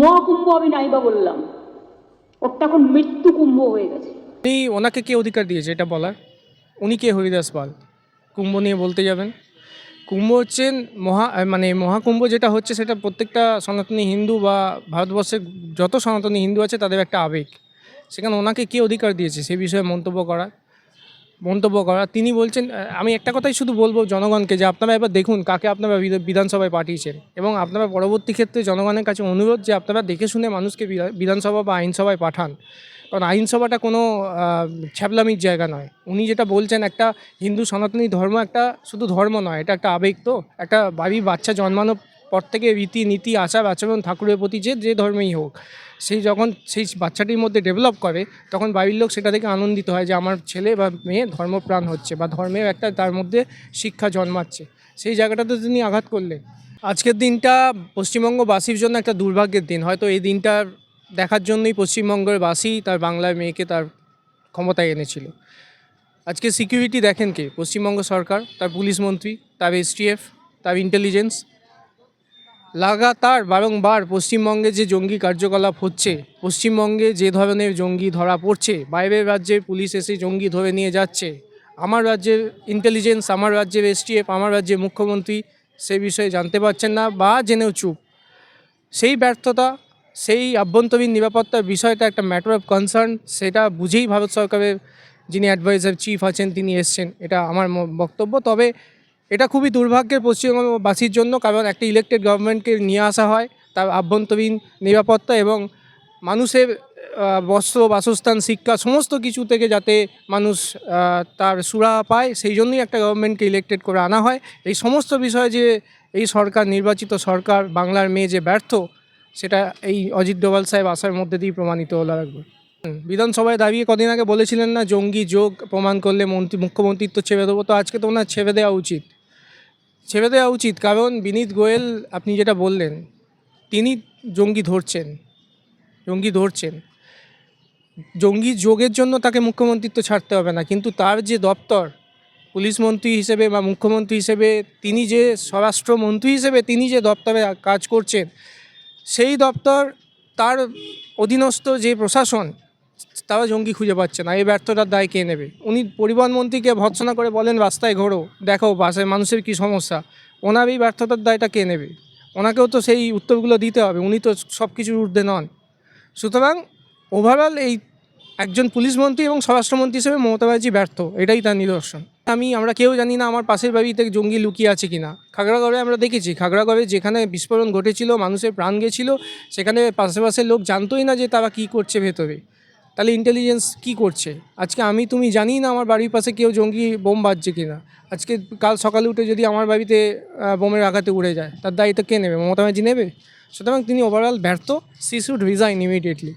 মহাকুম্ভ আমি নাইবা বললাম। ওটা এখন মৃত্যু কুম্ভ হয়ে গেছে। উনি ওনাকে কে অধিকার দিয়েছে এটা বলার? উনি কে হরিদাস পাল? কুম্ভ নিয়ে বলতে যাবেন। কুম্ভ হচ্ছেন মহা মানে মহাকুম্ভ যেটা হচ্ছে সেটা প্রত্যেকটা সনাতনী হিন্দু বা ভারতবর্ষের যত সনাতনী হিন্দু আছে তাদের একটা আবেগ। সেখানে ওনাকে কে অধিকার দিয়েছে সে বিষয়ে মন্তব্য করা মন্তব্য করা। তিনি বলছেন আমি একটা কথাই শুধু বলব জনগণকে যে আপনারা এবার দেখুন কাকে আপনারা বিধানসভায় পাঠিয়েছেন। এবং আপনারা পরবর্তী ক্ষেত্রে জনগণের কাছে অনুরোধ যে আপনারা দেখে শুনে মানুষকে বিধা- বিধানসভা বা আইনসভায় পাঠান। কারণ আইনসভাটা কোনো ছ্যাবলামির জায়গা নয়। উনি যেটা বলছেন, একটা হিন্দু সনাতনী ধর্ম একটা শুধু ধর্ম নয়, এটা একটা আবেগ তো। একটা বাড়ির বাচ্চা জন্মানোর পর থেকে রীতি নীতি আচার আচরণ ঠাকুরের প্রতি যে যে ধর্মেই হোক, সেই যখন সেই বাচ্চাটির মধ্যে ডেভেলপ করে, তখন বাড়ির লোক সেটা থেকে আনন্দিত হয় যে, আমার ছেলে বা মেয়ে ধর্মপ্রাণ হচ্ছে বা ধর্মের একটা তার মধ্যে শিক্ষা জন্মাচ্ছে। সেই জায়গাটাতে তিনি আঘাত করলেন। আজকের দিনটা পশ্চিমবঙ্গবাসীর জন্য একটা দুর্ভাগ্যের দিন। হয়তো এই দিনটা দেখার জন্যই পশ্চিমবঙ্গের বাসী তার বাংলার মেয়েকে তার ক্ষমতায় এনেছিল। আজকে সিকিউরিটি দেখেন কে? পশ্চিমবঙ্গ সরকার, তার পুলিশ মন্ত্রী, তার এসটিএফ তার ইন্টেলিজেন্স লাগাতার বারংবার পশ্চিমবঙ্গে যে জঙ্গি কার্যকলাপ হচ্ছে, পশ্চিমবঙ্গে যে ধরনের জঙ্গি ধরা পড়ছে, বাইরের রাজ্যের পুলিশ এসে জঙ্গি ধরে নিয়ে যাচ্ছে। আমার রাজ্যের ইন্টেলিজেন্স আমার রাজ্যের এসটিএফ আমার রাজ্যের মুখ্যমন্ত্রী সে বিষয়ে জানতে পারছেন না বা জেনেও চুপ। সেই ব্যর্থতা, সেই আভ্যন্তরীণ নিরাপত্তার বিষয়টা একটা ম্যাটার অফ কনসার্ন সেটা বুঝেই ভারত সরকারের যিনি অ্যাডভাইজার চিফ আছেন, তিনি এসছেন, এটা আমার বক্তব্য। তবে এটা খুবই দুর্ভাগ্যের পশ্চিমবঙ্গবাসীর জন্য, কারণ একটা ইলেক্টেড গভর্নমেন্টকে নিয়ে আসা হয়, তার আভ্যন্তরীণ নিরাপত্তা এবং মানুষের বস্ত্র, বাসস্থান, শিক্ষা সমস্ত কিছু থেকে যাতে মানুষ তার সুরা পায়, সেই জন্যই একটা গভর্নমেন্টকে ইলেক্টেড করে আনা হয়। এই সমস্ত বিষয়ে যে এই সরকার, নির্বাচিত সরকার বাংলার মেয়ে যে ব্যর্থ, সেটা এই অজিত ডোভাল সাহেব আসার মধ্যে দিয়েই প্রমাণিত হলো একবার বিধানসভায় দাঁড়িয়ে কদিন আগে বলেছিলেন না, জঙ্গি যোগ প্রমাণ করলে মন্ত্রী, মুখ্যমন্ত্রিত্ব ছেড়ে দেবো, তো আজকে তো ওনার ছেড়ে দেওয়া উচিত। ছেড়ে দেওয়া উচিত। কারণ বিনীত গোয়েল, আপনি যেটা বললেন, তিনি জঙ্গি ধরছেন জঙ্গি ধরছেন। জঙ্গি যোগের জন্য তাকে মুখ্যমন্ত্রিত্ব ছাড়তে হবে না। কিন্তু তার যে দপ্তর, পুলিশ মন্ত্রী হিসেবে বা মুখ্যমন্ত্রী হিসেবে, তিনি যে স্বরাষ্ট্রমন্ত্রী হিসেবে তিনি যে দপ্তরে কাজ করছেন, সেই দপ্তর তার অধীনস্থ যে প্রশাসন তারা জঙ্গি খুঁজে পাচ্ছে না, এই ব্যর্থতার দায় কে নেবে? উনি পরিবহন মন্ত্রীকে ভৎসনা করে বলেন, রাস্তায় ঘোরো, দেখো বাসে মানুষের কী সমস্যা। ওনার এই ব্যর্থতার দায়টা কে নেবে? ওনাকেও তো সেই উত্তরগুলো দিতে হবে, উনি তো সব কিছুর ঊর্ধ্বে নন। সুতরাং ওভারঅল এই একজন পুলিশ মন্ত্রী এবং স্বরাষ্ট্রমন্ত্রী হিসেবে মমতা ব্যানার্জি ব্যর্থ, এটাই তার নিদর্শন। আমি, আমরা কেউ জানি না আমার পাশের বাড়িতে জঙ্গি লুকিয়ে আছে কিনা। খাগড়াগড়ে আমরা দেখেছি, খাগড়াগড়ে যেখানে বিস্ফোরণ ঘটেছিল, মানুষের প্রাণ গেছিল, সেখানে পাশাপাশি লোক জানতোই না যে তারা কী করছে ভেতরে। তাহলে ইন্টেলিজেন্স কি করছে? আজকে আমি, তুমি জানি না আমার বাড়ির পাশে কেউ জঙ্গি বোম বাজছে কি না আজকে কাল সকালে উঠে যদি আমার বাড়িতে বোমের আঘাতে উড়ে যায়, তার দায়িত্ব কে নেবে? মমতা ব্যানার্জি নেবে? সুতরাং তিনি ওভারঅল ব্যর্থ সি শুড রিজাইন ইমিডিয়েটলি